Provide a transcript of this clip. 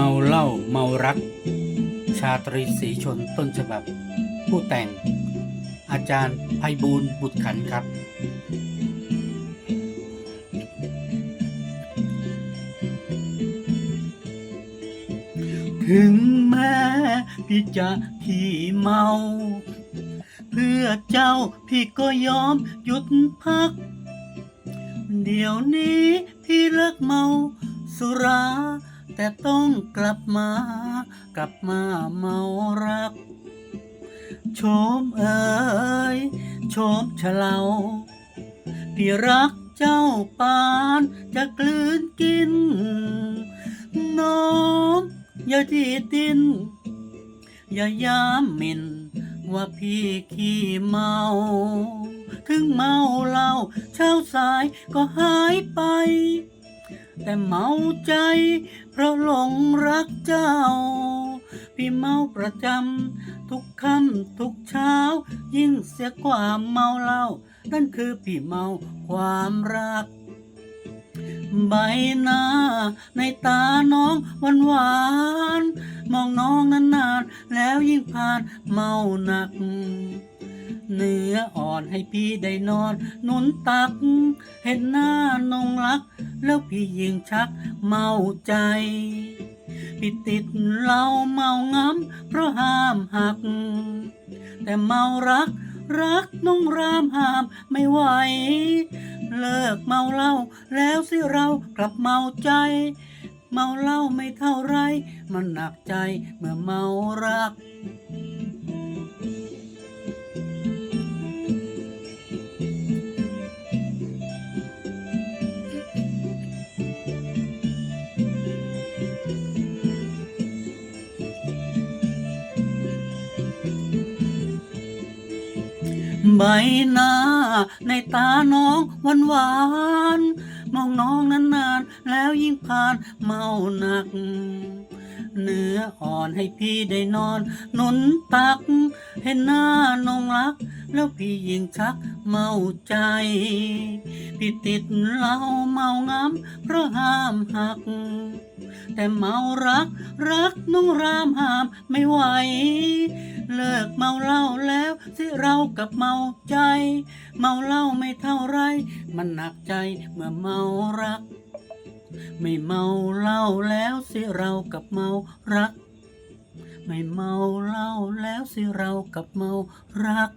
เมาเล่าเมารัก ชาตรีศรีชนต้นฉบับ ผู้แต่ง อาจารย์ไพบูลย์บุตรขันครับ ถึงแม้พี่จะขี่เมา เพื่อเจ้าพี่ก็ยอมหยุดพัก เดี๋ยวนี้พี่เลิกเมาสุรา แต่ต้องกลับมา กลับมาเมารัก โชมเอ๋ยโชมเฉลาพี่รักเจ้าปานจะกลืนกิน น้องอย่าที่ติน อย่ายามมินว่าพี่ขี้เมา ถึงเมาเหล้าเช้าสายก็หายไป แต่เมาใจ เพราะหลงรักเจ้า พี่เมาประจำทุกค่ำทุกเช้า ยิ่งเสียกว่าเมาเหล้านั่นคือพี่เมาความรัก ใบหน้าในตาน้องหวานหวานๆมองน้องนานๆ แล้วยิ่งผ่านเมาหนัก เนื้ออ่อนให้พี่ได้นอน นุนตัก เห็นหน้านงรัก แล้วพี่ยิ่งชักเมาใจพี่ติดเหล้าเมางำเพราะห้ามหัก แต่เมารักรักน้องรามห้ามไม่ไหว เลิกเมาเหล้าแล้วสิเรากลับเมาใจ เมาเหล้าไม่เท่าไร มันหนักใจเมื่อเมารัก ใบหน้า ในตาน้องหวานหวานๆมองน้องนานๆ แล้วยิ่งผ่านเมาหนัก เนื้ออ่อนให้พี่ได้นอนหนุนตัก เห็นหน้านงรัก แล้วพี่ยิ่งชักเมาใจ พี่ติดเหล้าเมางำเพราะห้ามหัก แต่เมารัก รักน้องรามห้ามไม่ไหว เลิกเมาเหล้าแล้วสิเรากับเมาใจ เมาเหล้าไม่เท่าไร มันหนักใจเมื่อเมารัก ไม่เมาเหล้าแล้วสิเรากับเมารัก ไม่เมาเหล้าแล้วสิเรากับเมารัก